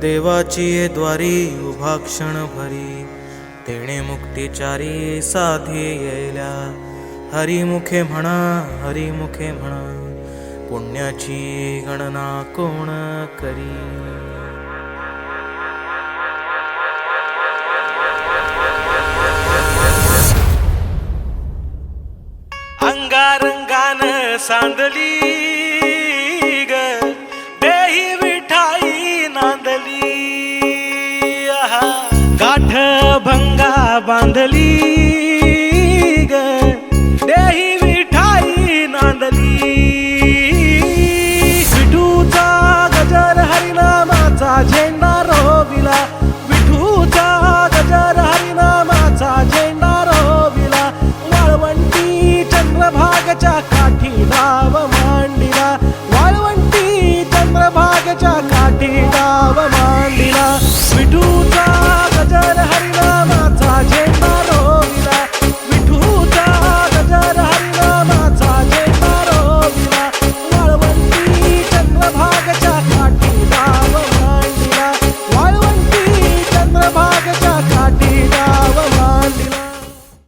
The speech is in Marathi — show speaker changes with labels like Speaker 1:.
Speaker 1: देवाची द्वारी उभा क्षण भरी. तेणे मुक्तिचारी साधी येल्या. हरिमुखे म्हणा हरिमुखे म्हणा पुण्याची गणना कोण करी? अंगारंगान गाठ भंगा बांधली ग. देही विठाई नांदली. विठूचा गजर हरिनामाचा झेंडा रोविला. विठूचा गजर हरिनामाचा झेंडा रोविला. वाळवंटी चंद्रभागच्या